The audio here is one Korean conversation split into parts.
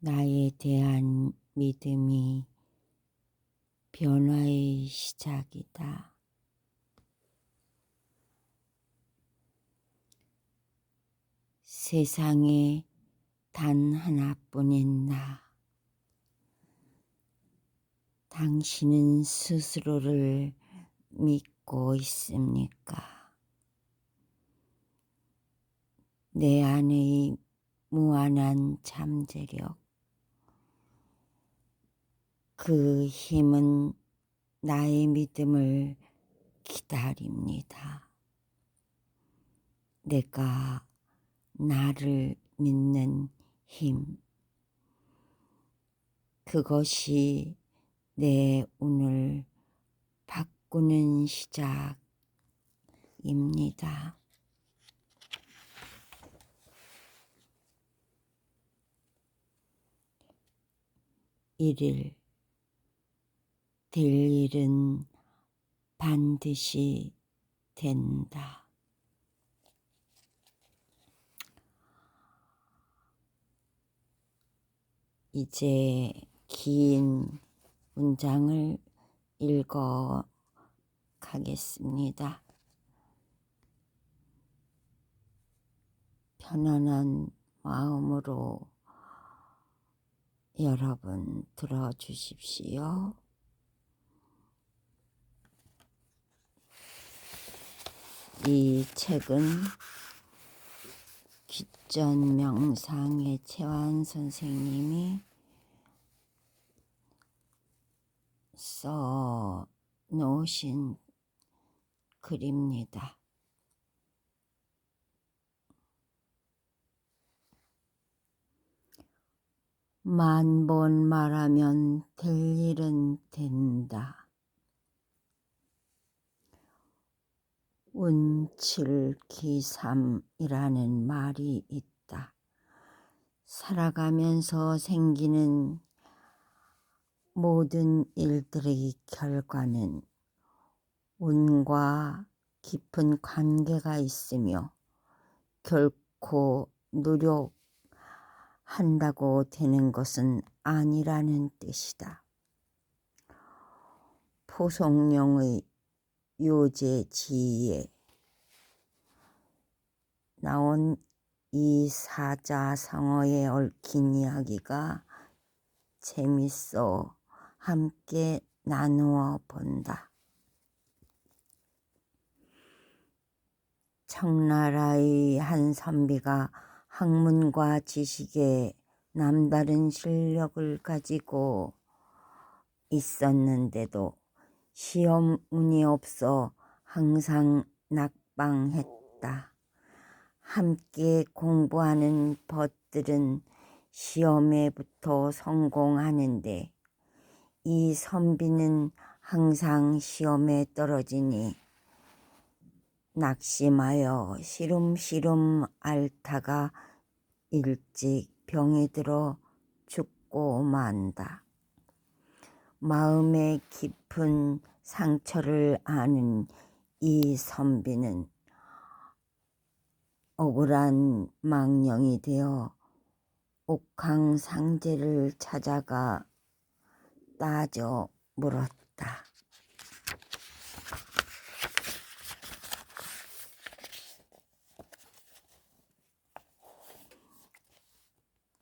나에 대한 믿음이 변화의 시작이다. 세상에 단 하나뿐인 나. 당신은 스스로를 믿고 있습니까? 내 안의 무한한 잠재력. 그 힘은 나의 믿음을 기다립니다. 내가 나를 믿는 힘. 그것이 내 운을 바꾸는 시작입니다. 일일 될 일은 반드시 된다. 이제 긴 문장을 읽어 가겠습니다. 편안한 마음으로 여러분 들어주십시오. 이 책은 기전 명상의 최환 선생님이 써 놓으신 글입니다. 만 번 말하면 될 일은 된다. 운칠기삼이라는 말이 있다. 살아가면서 생기는 모든 일들의 결과는 운과 깊은 관계가 있으며 결코 노력한다고 되는 것은 아니라는 뜻이다. 포송령의 요제지에 나온 이 사자성어에 얽힌 이야기가 재밌어 함께 나누어 본다. 청나라의 한 선비가 학문과 지식에 남다른 실력을 가지고 있었는데도 시험 운이 없어 항상 낙방했다. 함께 공부하는 벗들은 시험에 붙어 성공하는데 이 선비는 항상 시험에 떨어지니 낙심하여 시름시름 앓다가 일찍 병이 들어 죽고 만다. 마음의 깊은 상처를 아는 이 선비는 억울한 망령이 되어 옥황상제를 찾아가 따져 물었다.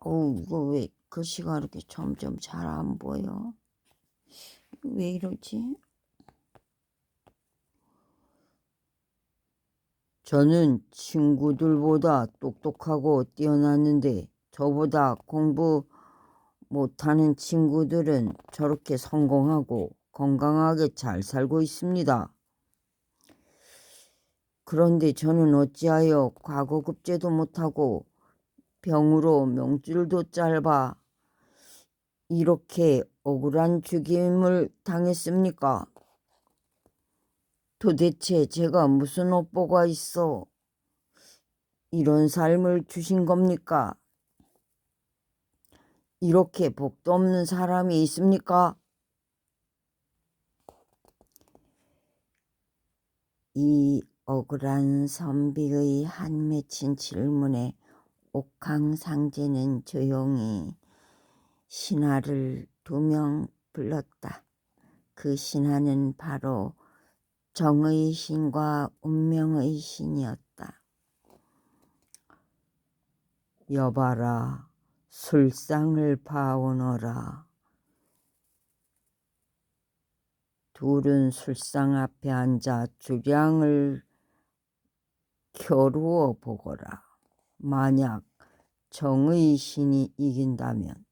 어우, 이거 왜 글씨가 이렇게 점점 잘 안 보여? 왜 이러지? 저는 친구들보다 똑똑하고 뛰어났는데 저보다 공부 못하는 친구들은 저렇게 성공하고 건강하게 잘 살고 있습니다. 그런데 저는 어찌하여 과거 급제도 못하고 병으로 명줄도 짧아 이렇게 억울한 죽임을 당했습니까? 도대체 제가 무슨 업보가 있어 이런 삶을 주신 겁니까? 이렇게 복도 없는 사람이 있습니까? 이 억울한 선비의 한 맺힌 질문에 옥황상제는 조용히 신하를 두 명 불렀다. 그 신하는 바로 정의 신과 운명의 신이었다. 여봐라, 술상을 봐오너라. 둘은 술상 앞에 앉아 주량을 겨루어 보거라. 만약 정의 신이 이긴다면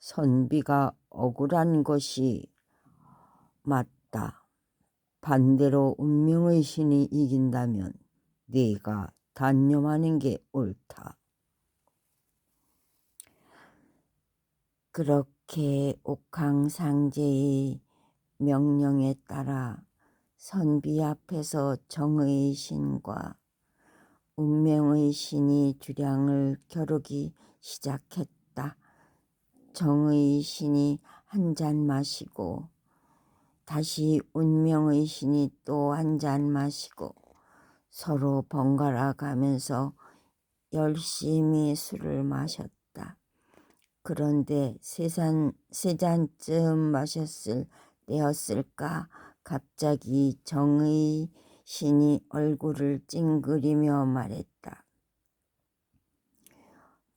선비가 억울한 것이 맞다. 반대로 운명의 신이 이긴다면 네가 단념하는 게 옳다. 그렇게 옥황상제의 명령에 따라 선비 앞에서 정의 신과 운명의 신이 주량을 겨루기 시작했다. 정의 신이 한 잔 마시고 다시 운명의 신이 또 한 잔 마시고 서로 번갈아 가면서 열심히 술을 마셨다. 그런데 세 잔, 세 잔쯤 마셨을 때였을까 갑자기 정의 신이 얼굴을 찡그리며 말했다.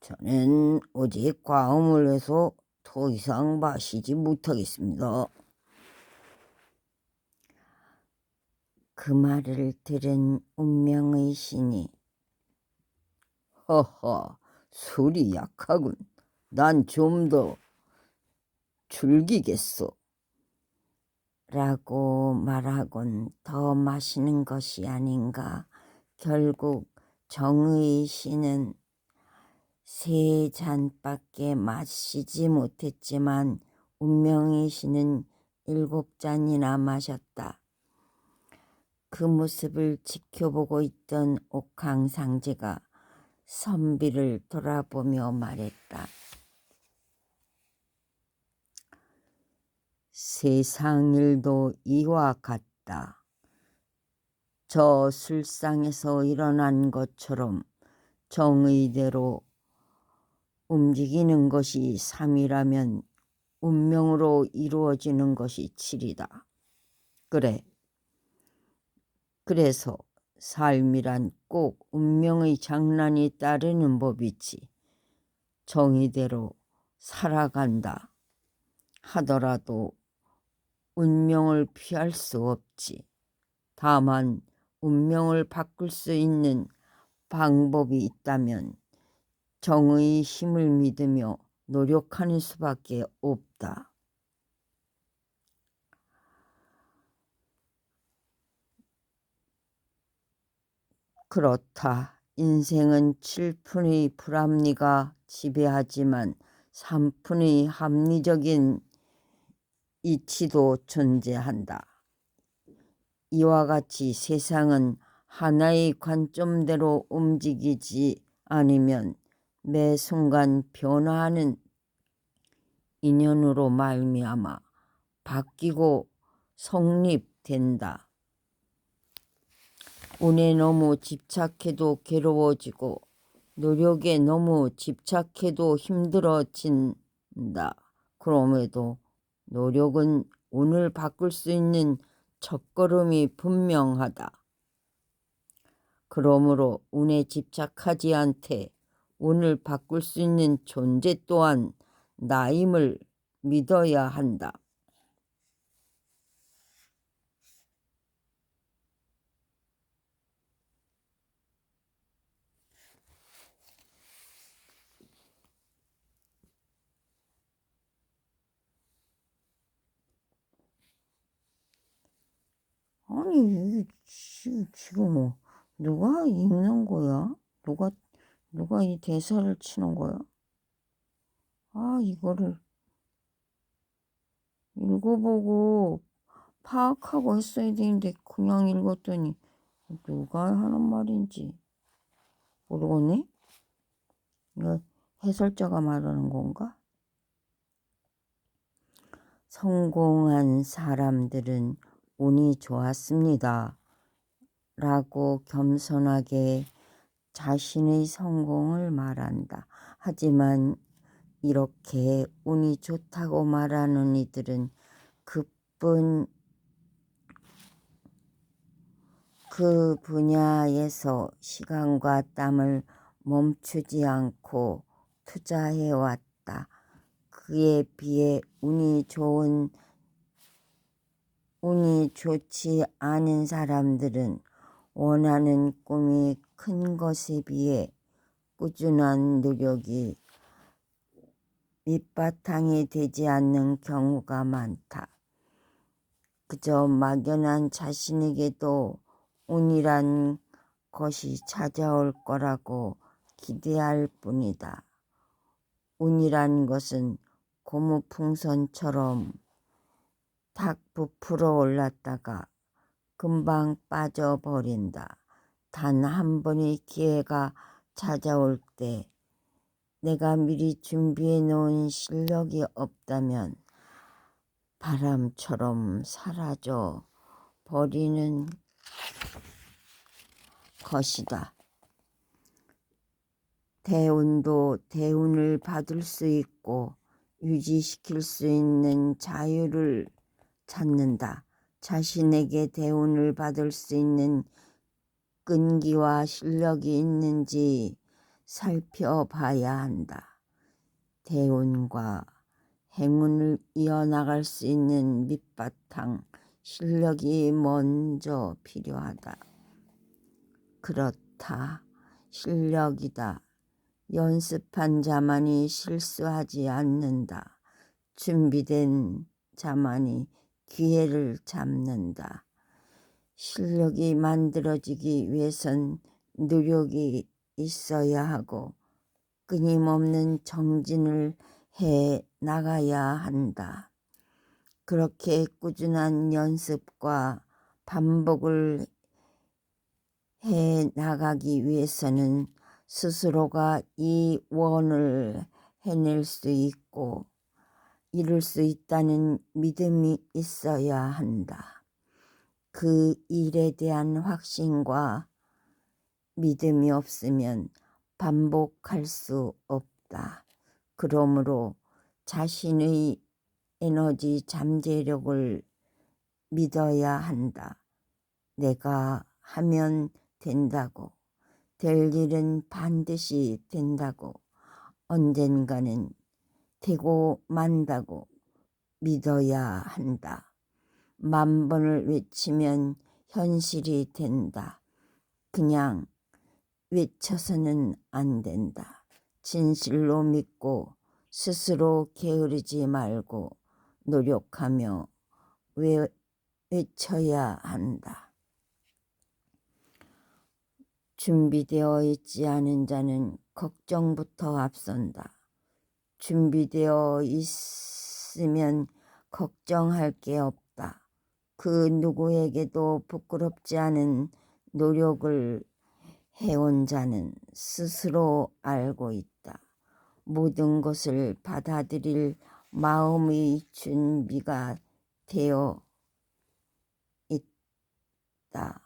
저는 어제 과음을 해서 더 이상 마시지 못하겠습니다. 그 말을 들은 운명의 신이 허허, 술이 약하군. 난 좀더 즐기겠어. 라고 말하곤 더 마시는 것이 아닌가. 결국 정의 신은 세 잔밖에 마시지 못했지만 운명의 신은 일곱 잔이나 마셨다. 그 모습을 지켜보고 있던 옥황상제가 선비를 돌아보며 말했다. 세상 일도 이와 같다. 저 술상에서 일어난 것처럼 정의대로 움직이는 것이 삼이라면 운명으로 이루어지는 것이 칠이다. 그래. 그래서 삶이란 꼭 운명의 장난이 따르는 법이지. 정의대로 살아간다 하더라도 운명을 피할 수 없지. 다만 운명을 바꿀 수 있는 방법이 있다면 정의 힘을 믿으며 노력하는 수밖에 없다. 그렇다. 인생은 7푼의 불합리가 지배하지만 3푼의 합리적인 이치도 존재한다. 이와 같이 세상은 하나의 관점대로 움직이지 않으면 매 순간 변화하는 인연으로 말미암아 바뀌고 성립된다. 운에 너무 집착해도 괴로워지고 노력에 너무 집착해도 힘들어진다. 그럼에도 노력은 운을 바꿀 수 있는 첫걸음이 분명하다. 그러므로 운에 집착하지 않되 운을 바꿀 수 있는 존재 또한 나임을 믿어야 한다. 아니, 이게 지- 지금 뭐, 누가 읽는 거야? 누가, 누가 이 대사를 치는 거야? 아, 이거를 읽어보고 파악하고 했어야 되는데, 그냥 읽었더니, 누가 하는 말인지 모르겠네? 이거 해설자가 말하는 건가? 성공한 사람들은 운이 좋았습니다. 라고 겸손하게 자신의 성공을 말한다. 하지만 이렇게 운이 좋다고 말하는 이들은 그뿐 그 분야에서 시간과 땀을 멈추지 않고 투자해 왔다. 그에 비해 운이 좋은 운이 좋지 않은 사람들은 원하는 꿈이 큰 것에 비해 꾸준한 노력이 밑바탕이 되지 않는 경우가 많다. 그저 막연한 자신에게도 운이란 것이 찾아올 거라고 기대할 뿐이다. 운이란 것은 고무풍선처럼 탁 부풀어 올랐다가 금방 빠져버린다. 단 한 번의 기회가 찾아올 때 내가 미리 준비해 놓은 실력이 없다면 바람처럼 사라져 버리는 것이다. 대운도 대운을 받을 수 있고 유지시킬 수 있는 자유를 찾는다. 자신에게 대운을 받을 수 있는 끈기와 실력이 있는지 살펴봐야 한다. 대운과 행운을 이어나갈 수 있는 밑바탕 실력이 먼저 필요하다. 그렇다. 실력이다. 연습한 자만이 실수하지 않는다. 준비된 자만이 기회를 잡는다. 실력이 만들어지기 위해선 노력이 있어야 하고 끊임없는 정진을 해 나가야 한다. 그렇게 꾸준한 연습과 반복을 해 나가기 위해서는 스스로가 이 원을 해낼 수 있고 이룰 수 있다는 믿음이 있어야 한다. 그 일에 대한 확신과 믿음이 없으면 반복할 수 없다. 그러므로 자신의 에너지 잠재력을 믿어야 한다. 내가 하면 된다고. 될 일은 반드시 된다고. 언젠가는 되고 만다고 믿어야 한다. 만 번을 외치면 현실이 된다. 그냥 외쳐서는 안 된다. 진실로 믿고 스스로 게으르지 말고 노력하며 외, 외쳐야 한다. 준비되어 있지 않은 자는 걱정부터 앞선다. 준비되어 있으면 걱정할 게 없다. 그 누구에게도 부끄럽지 않은 노력을 해온 자는 스스로 알고 있다. 모든 것을 받아들일 마음의 준비가 되어 있다.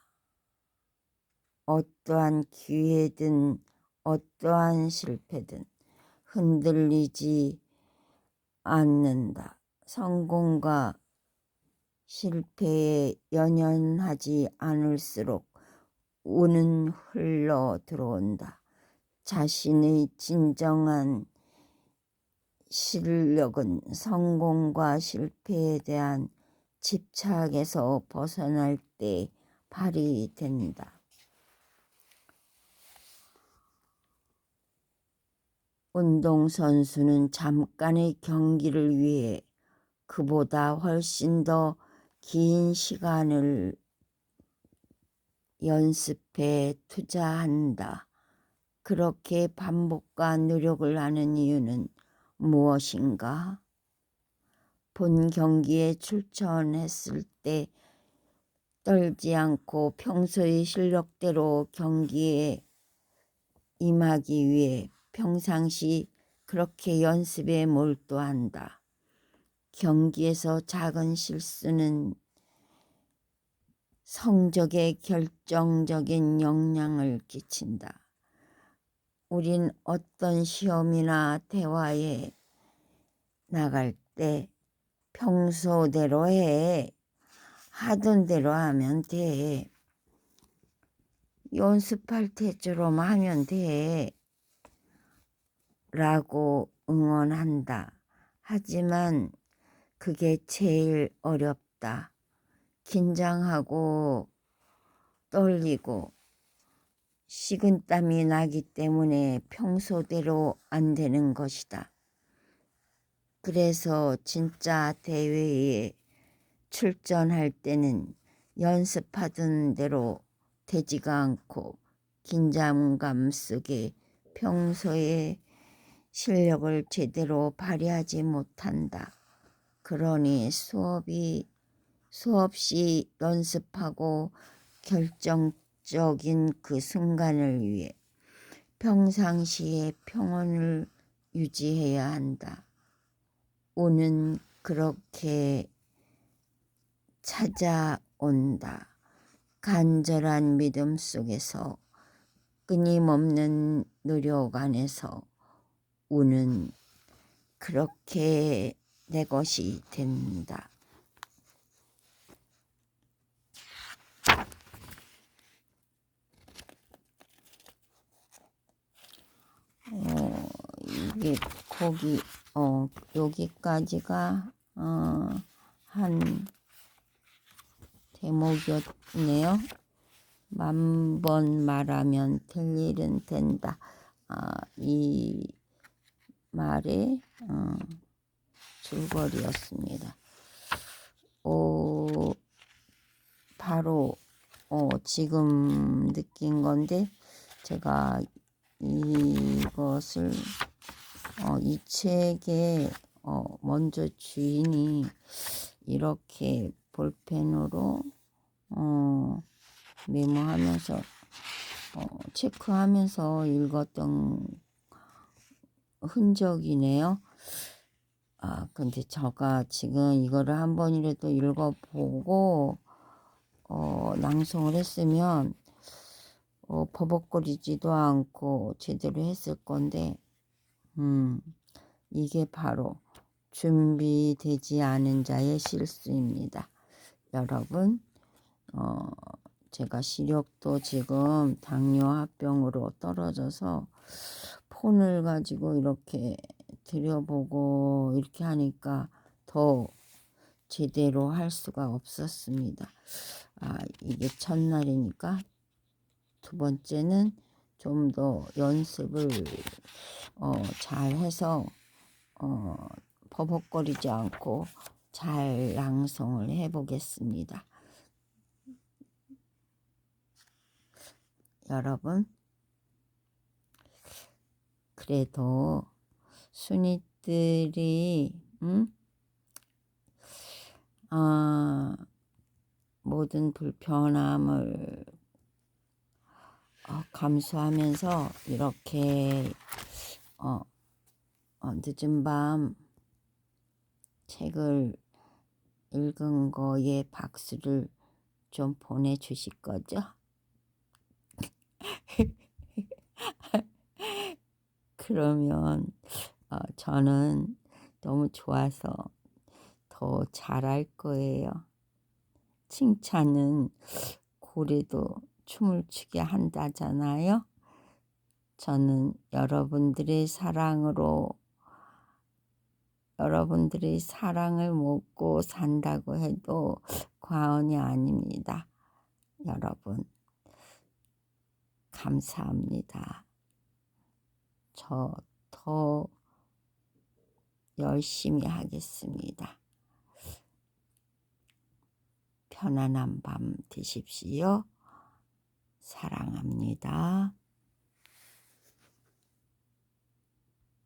어떠한 기회든 어떠한 실패든 흔들리지 않는다. 성공과 실패에 연연하지 않을수록 운은 흘러 들어온다. 자신의 진정한 실력은 성공과 실패에 대한 집착에서 벗어날 때 발휘된다. 운동선수는 잠깐의 경기를 위해 그보다 훨씬 더 긴 시간을 연습에 투자한다. 그렇게 반복과 노력을 하는 이유는 무엇인가? 본 경기에 출전했을 때 떨지 않고 평소의 실력대로 경기에 임하기 위해 평상시 그렇게 연습에 몰두한다. 경기에서 작은 실수는 성적에 결정적인 영향을 끼친다. 우린 어떤 시험이나 대화에 나갈 때 평소대로 해. 하던 대로 하면 돼. 연습할 때처럼 하면 돼. 라고 응원한다. 하지만 그게 제일 어렵다. 긴장하고 떨리고 식은땀이 나기 때문에 평소대로 안 되는 것이다. 그래서 진짜 대회에 출전할 때는 연습하던 대로 되지가 않고 긴장감 속에 평소에 실력을 제대로 발휘하지 못한다. 그러니 수업이 수없이 연습하고 결정적인 그 순간을 위해 평상시에 평온을 유지해야 한다. 오는 그렇게 찾아온다. 간절한 믿음 속에서 끊임없는 노력 안에서 우는 그렇게 내 것이 된다. 어, 이게 거기 어 여기까지가 어한 대목이었네요. 만 번 말하면 될 일은 된다. 아, 이 말의 어, 줄거리였습니다. 어, 바로 어, 지금 느낀 건데 제가 이것을 어, 이 책에 어, 먼저 주인이 이렇게 볼펜으로 어, 메모하면서 어, 체크하면서 읽었던 흔적이네요. 아, 근데 제가 지금 이거를 한 번이라도 읽어보고 어, 낭송을 했으면 어, 버벅거리지도 않고 제대로 했을 건데, 음, 이게 바로 준비되지 않은 자의 실수입니다. 여러분, 어, 제가 시력도 지금 당뇨 합병으로 떨어져서 폰을 가지고 이렇게 들여보고 이렇게 하니까 더 제대로 할 수가 없었습니다. 아, 이게 첫날이니까 두 번째는 좀 더 연습을 어, 잘 해서 어, 버벅거리지 않고 잘 낭송을 해보겠습니다. 여러분, 그래도 순이들이 음? 아, 모든 불편함을 어, 감수하면서 이렇게 어, 어, 늦은 밤 책을 읽은 거에 박수를 좀 보내주실 거죠? 그러면 어, 저는 너무 좋아서 더 잘할 거예요. 칭찬은 고래도 춤을 추게 한다잖아요. 저는 여러분들의 사랑으로 여러분들의 사랑을 먹고 산다고 해도 과언이 아닙니다. 여러분, 감사합니다. 저 더 열심히 하겠습니다. 편안한 밤 되십시오. 사랑합니다.